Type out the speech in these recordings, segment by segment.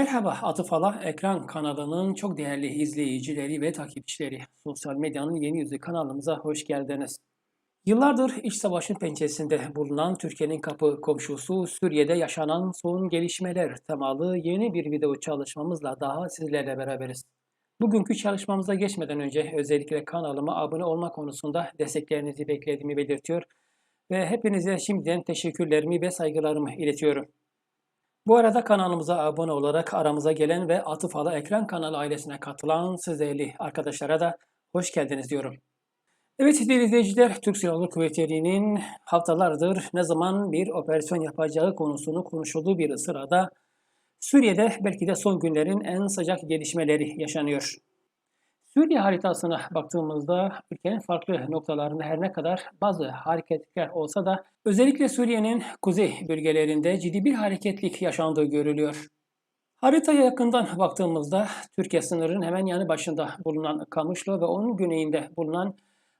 Merhaba Atıfala Ekran kanalının çok değerli izleyicileri ve takipçileri. Sosyal medyanın yeni yüzü kanalımıza hoş geldiniz. Yıllardır iç savaşın pençesinde bulunan Türkiye'nin kapı komşusu Suriye'de yaşanan son gelişmeler temalı yeni bir video çalışmamızla daha sizlerle beraberiz. Bugünkü çalışmamıza geçmeden önce özellikle kanalıma abone olma konusunda desteklerinizi beklediğimi belirtiyor ve hepinize şimdiden teşekkürlerimi ve saygılarımı iletiyorum. Bu arada kanalımıza abone olarak aramıza gelen ve Atıfalı Ekran kanalı ailesine katılan siz değerli arkadaşlara da hoş geldiniz diyorum. Evet değerli izleyiciler, Türk Silahlı Kuvvetleri'nin haftalardır ne zaman bir operasyon yapacağı konusunu konuşulduğu bir sırada Suriye'de belki de son günlerin en sıcak gelişmeleri yaşanıyor. Suriye haritasına baktığımızda ülkenin farklı noktalarında her ne kadar bazı hareketler olsa da özellikle Suriye'nin kuzey bölgelerinde ciddi bir hareketlik yaşandığı görülüyor. Haritaya yakından baktığımızda Türkiye sınırının hemen yanı başında bulunan Kamışlı ve onun güneyinde bulunan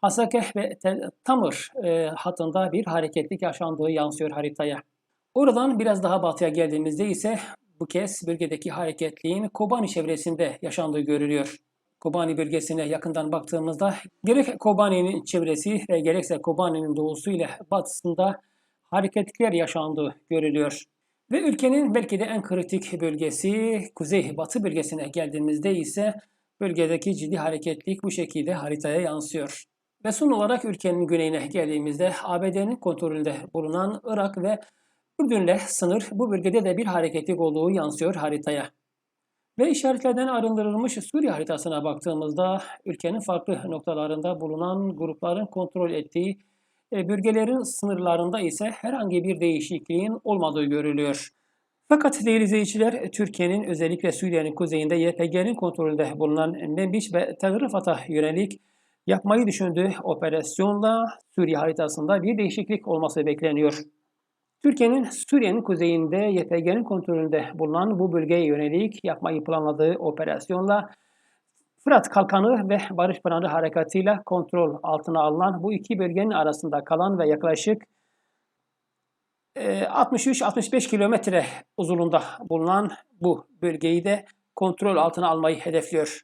Hasakeh ve Tel Tamır e, hattında bir hareketlik yaşandığı yansıyor haritaya. Oradan biraz daha batıya geldiğimizde ise bu kez bölgedeki hareketliğin Kobani çevresinde yaşandığı görülüyor. Kobani bölgesine yakından baktığımızda gerek Kobani'nin çevresi ve gerekse Kobani'nin doğusu ile batısında hareketlikler yaşandığı görülüyor. Ve ülkenin belki de en kritik bölgesi kuzey batı bölgesine geldiğimizde ise bölgedeki ciddi hareketlik bu şekilde haritaya yansıyor. Ve son olarak ülkenin güneyine geldiğimizde ABD'nin kontrolünde bulunan Irak ve Ürdün'le sınır bu bölgede de bir hareketlik olduğu yansıyor haritaya. Ve işaretlerden arındırılmış Suriye haritasına baktığımızda ülkenin farklı noktalarında bulunan grupların kontrol ettiği e, bölgelerin sınırlarında ise herhangi bir değişikliğin olmadığı görülüyor. Fakat değerli izleyiciler, Türkiye'nin özellikle Suriye'nin kuzeyinde YPG'nin kontrolünde bulunan Menbiç ve Rifat'a yönelik yapmayı düşündüğü operasyonla Suriye haritasında bir değişiklik olması bekleniyor. Türkiye'nin Suriye'nin kuzeyinde YPG'nin kontrolünde bulunan bu bölgeye yönelik yapmayı planladığı operasyonla Fırat Kalkanı ve Barış Pınarı harekatıyla kontrol altına alınan bu iki bölgenin arasında kalan ve yaklaşık 63-65 e, kilometre uzunluğunda bulunan bu bölgeyi de kontrol altına almayı hedefliyor.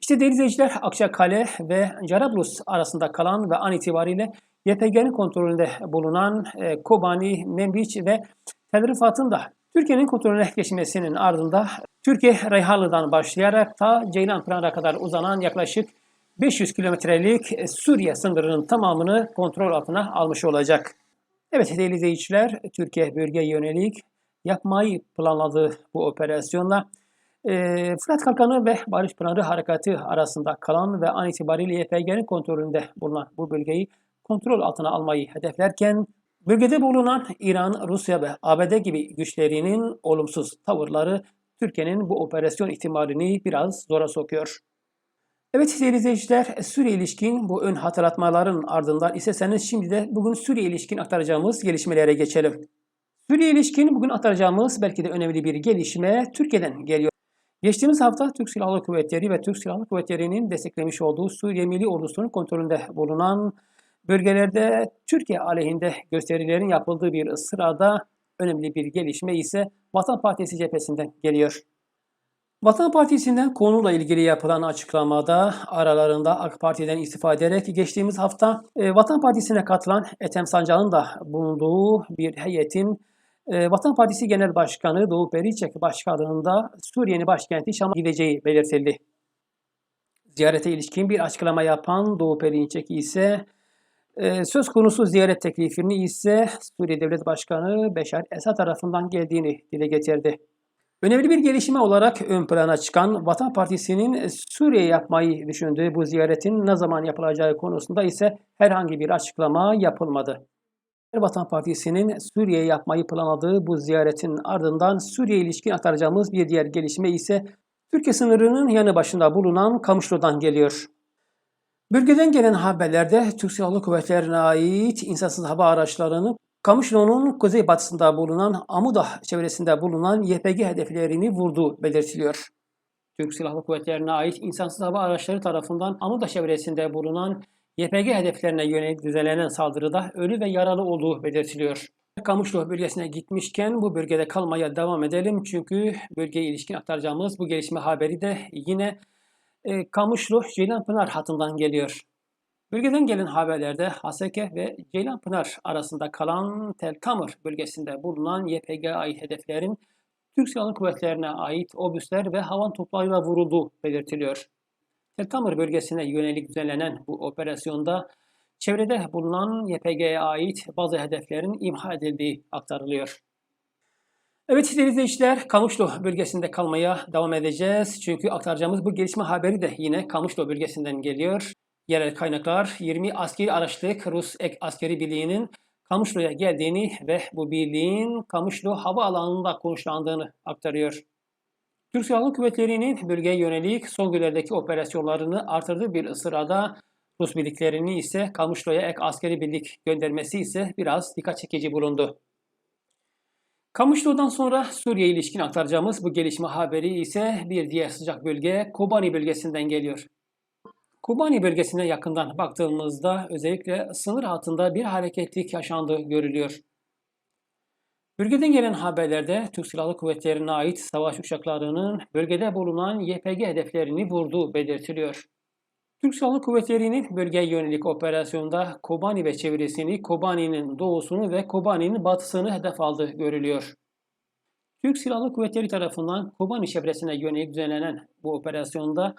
İşte değerli izleyiciler Akçakale ve Carablus arasında kalan ve an itibariyle YPG'nin kontrolünde bulunan e, Kobani, Membiç ve Tel Rifat'ın da Türkiye'nin kontrolüne geçmesinin ardında Türkiye Reyhanlı'dan başlayarak ta Ceylanpınar'a kadar uzanan yaklaşık 500 kilometrelik Suriye sınırının tamamını kontrol altına almış olacak. Evet değerli izleyiciler, Türkiye bölgeye yönelik yapmayı planladığı bu operasyonla e, Fırat Kalkanı ve Barış Pınarı Harekatı arasında kalan ve an itibariyle YPG'nin kontrolünde bulunan bu bölgeyi kontrol altına almayı hedeflerken bölgede bulunan İran, Rusya ve ABD gibi güçlerinin olumsuz tavırları Türkiye'nin bu operasyon ihtimalini biraz zora sokuyor. Evet değerli izleyiciler, Suriye ilişkin bu ön hatırlatmaların ardından isterseniz şimdi de bugün Suriye ilişkin aktaracağımız gelişmelere geçelim. Suriye ilişkin bugün aktaracağımız belki de önemli bir gelişme Türkiye'den geliyor. Geçtiğimiz hafta Türk Silahlı Kuvvetleri ve Türk Silahlı Kuvvetleri'nin desteklemiş olduğu Suriye Milli Ordusu'nun kontrolünde bulunan Bölgelerde Türkiye aleyhinde gösterilerin yapıldığı bir sırada önemli bir gelişme ise Vatan Partisi cephesinden geliyor. Vatan Partisi'nden konuyla ilgili yapılan açıklamada aralarında AK Parti'den istifa ederek geçtiğimiz hafta e, Vatan Partisi'ne katılan Ethem Sancak'ın da bulunduğu bir heyetin e, Vatan Partisi Genel Başkanı Doğu Perinçek başkanlığında Suriye'nin başkenti Şam'a gideceği belirtildi. Ziyarete ilişkin bir açıklama yapan Doğu Perinçek ise ee, söz konusu ziyaret teklifini ise Suriye Devlet Başkanı Beşar Esad tarafından geldiğini dile getirdi. Önemli bir gelişme olarak ön plana çıkan Vatan Partisi'nin Suriye yapmayı düşündüğü bu ziyaretin ne zaman yapılacağı konusunda ise herhangi bir açıklama yapılmadı. Vatan Partisi'nin Suriye yapmayı planladığı bu ziyaretin ardından Suriye ilişkin aktaracağımız bir diğer gelişme ise Türkiye sınırının yanı başında bulunan Kamışlı'dan geliyor. Bölgeden gelen haberlerde Türk Silahlı Kuvvetleri'ne ait insansız hava araçlarının Kamışlı'nın kuzeybatısında bulunan Amuda çevresinde bulunan YPG hedeflerini vurduğu belirtiliyor. Türk Silahlı Kuvvetleri'ne ait insansız hava araçları tarafından Amuda çevresinde bulunan YPG hedeflerine yönelik düzenlenen saldırıda ölü ve yaralı olduğu belirtiliyor. Kamışlı bölgesine gitmişken bu bölgede kalmaya devam edelim. Çünkü bölgeye ilişkin aktaracağımız bu gelişme haberi de yine e, Kamışlı Ceylanpınar hattından geliyor. Bölgeden gelen haberlerde Haseke ve Ceylanpınar arasında kalan Tel Tamır bölgesinde bulunan YPG'ye ait hedeflerin Türk Silahlı Kuvvetlerine ait obüsler ve havan toplarıyla vurulduğu belirtiliyor. Tel Tamır bölgesine yönelik düzenlenen bu operasyonda çevrede bulunan YPG'ye ait bazı hedeflerin imha edildiği aktarılıyor. Evet sevgili izleyiciler, Kamışlı bölgesinde kalmaya devam edeceğiz. Çünkü aktaracağımız bu gelişme haberi de yine Kamışlı bölgesinden geliyor. Yerel kaynaklar 20 askeri araçlık Rus ek askeri birliğinin Kamışlı'ya geldiğini ve bu birliğin Kamışlı hava alanında konuşlandığını aktarıyor. Türk Silahlı Kuvvetleri'nin bölgeye yönelik son günlerdeki operasyonlarını artırdığı bir sırada Rus birliklerini ise Kamışlı'ya ek askeri birlik göndermesi ise biraz dikkat çekici bulundu. Kamışlı'dan sonra Suriye ilişkin aktaracağımız bu gelişme haberi ise bir diğer sıcak bölge Kobani bölgesinden geliyor. Kobani bölgesine yakından baktığımızda özellikle sınır altında bir hareketlik yaşandığı görülüyor. Bölgeden gelen haberlerde Türk Silahlı Kuvvetleri'ne ait savaş uçaklarının bölgede bulunan YPG hedeflerini vurduğu belirtiliyor. Türk Silahlı Kuvvetleri'nin bölgeye yönelik operasyonda Kobani ve çevresini, Kobani'nin doğusunu ve Kobani'nin batısını hedef aldığı görülüyor. Türk Silahlı Kuvvetleri tarafından Kobani çevresine yönelik düzenlenen bu operasyonda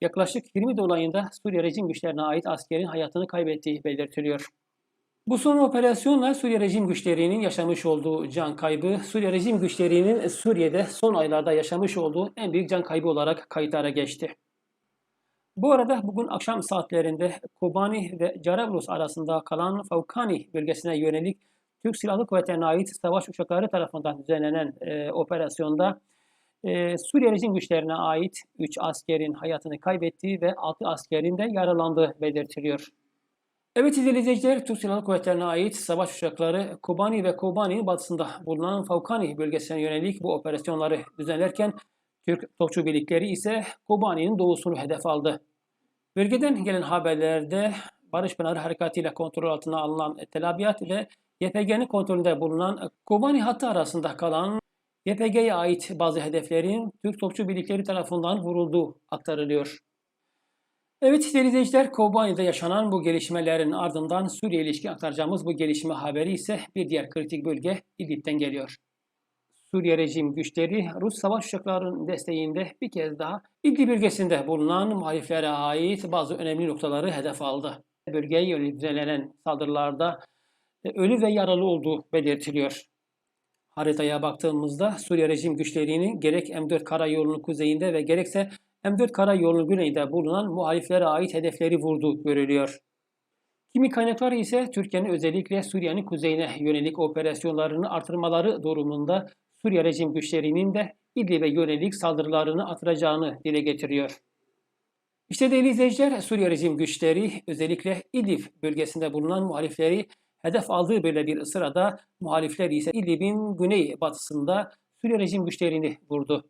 yaklaşık 20 dolayında Suriye rejim güçlerine ait askerin hayatını kaybettiği belirtiliyor. Bu son operasyonla Suriye rejim güçlerinin yaşamış olduğu can kaybı, Suriye rejim güçlerinin Suriye'de son aylarda yaşamış olduğu en büyük can kaybı olarak kayıtlara geçti. Bu arada bugün akşam saatlerinde Kobani ve Carablus arasında kalan Faukani bölgesine yönelik Türk Silahlı Kuvvetleri'ne ait savaş uçakları tarafından düzenlenen e, operasyonda e, Suriye rejim güçlerine ait 3 askerin hayatını kaybettiği ve 6 askerin de yaralandığı belirtiliyor. Evet izleyiciler, Türk Silahlı Kuvvetleri'ne ait savaş uçakları Kobani ve Kobani'nin batısında bulunan Faukani bölgesine yönelik bu operasyonları düzenlerken Türk topçu birlikleri ise Kobani'nin doğusunu hedef aldı. Bölgeden gelen haberlerde Barış Pınarı Harekatı ile kontrol altına alınan Tel Abyad ve YPG'nin kontrolünde bulunan Kobani hattı arasında kalan YPG'ye ait bazı hedeflerin Türk topçu birlikleri tarafından vurulduğu aktarılıyor. Evet değerli izleyiciler, Kobani'de yaşanan bu gelişmelerin ardından Suriye ilişkin aktaracağımız bu gelişme haberi ise bir diğer kritik bölge İdlib'den geliyor. Suriye rejim güçleri Rus savaş uçaklarının desteğinde bir kez daha İdlib bölgesinde bulunan muhaliflere ait bazı önemli noktaları hedef aldı. Bölgeye yönelik düzenlenen saldırılarda ölü ve yaralı olduğu belirtiliyor. Haritaya baktığımızda Suriye rejim güçlerinin gerek M4 karayolunun kuzeyinde ve gerekse M4 karayolunun güneyinde bulunan muhaliflere ait hedefleri vurduğu görülüyor. Kimi kaynaklar ise Türkiye'nin özellikle Suriye'nin kuzeyine yönelik operasyonlarını artırmaları durumunda Suriye rejim güçlerinin de İdlib'e yönelik saldırılarını atıracağını dile getiriyor. İşte değerli izleyiciler, Suriye rejim güçleri özellikle İdlib bölgesinde bulunan muhalifleri hedef aldığı böyle bir sırada muhalifler ise İdlib'in güney batısında Suriye rejim güçlerini vurdu.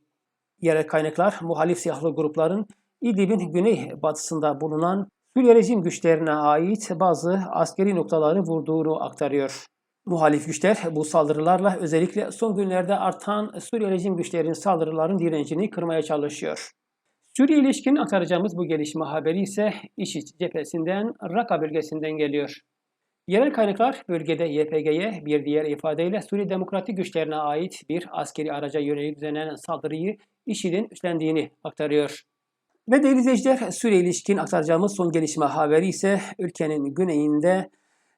Yerel kaynaklar muhalif silahlı grupların İdlib'in güney batısında bulunan Suriye rejim güçlerine ait bazı askeri noktaları vurduğunu aktarıyor. Muhalif güçler bu saldırılarla özellikle son günlerde artan Suriye rejim güçlerinin saldırıların direncini kırmaya çalışıyor. Suriye ilişkin aktaracağımız bu gelişme haberi ise İŞİD cephesinden Raka bölgesinden geliyor. Yerel kaynaklar bölgede YPG'ye bir diğer ifadeyle Suriye Demokratik Güçlerine ait bir askeri araca yönelik düzenlenen saldırıyı IŞİD'in üstlendiğini aktarıyor. Ve değerli izleyiciler Suriye ilişkin aktaracağımız son gelişme haberi ise ülkenin güneyinde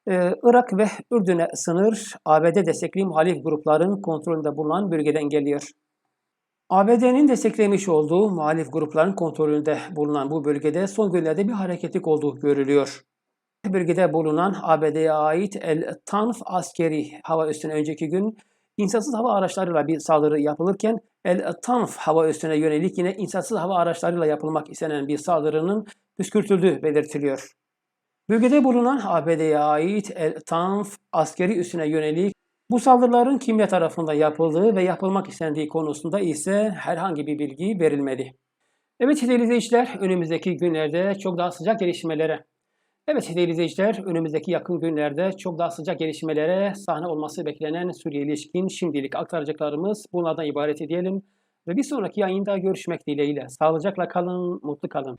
ee, Irak ve Ürdün'e sınır ABD destekli muhalif grupların kontrolünde bulunan bölgeden geliyor. ABD'nin desteklemiş olduğu muhalif grupların kontrolünde bulunan bu bölgede son günlerde bir hareketlik olduğu görülüyor. Bölgede bulunan ABD'ye ait El Tanf askeri hava üstüne önceki gün insansız hava araçlarıyla bir saldırı yapılırken El Tanf hava üstüne yönelik yine insansız hava araçlarıyla yapılmak istenen bir saldırının püskürtüldüğü belirtiliyor. Bölgede bulunan ABD'ye ait El Tanf askeri üssüne yönelik bu saldırıların kimya tarafından yapıldığı ve yapılmak istendiği konusunda ise herhangi bir bilgi verilmedi. Evet değerli izleyiciler önümüzdeki günlerde çok daha sıcak gelişmelere Evet değerli izleyiciler, önümüzdeki yakın günlerde çok daha sıcak gelişmelere sahne olması beklenen Suriye ilişkin şimdilik aktaracaklarımız bunlardan ibaret edelim. Ve bir sonraki yayında görüşmek dileğiyle. Sağlıcakla kalın, mutlu kalın.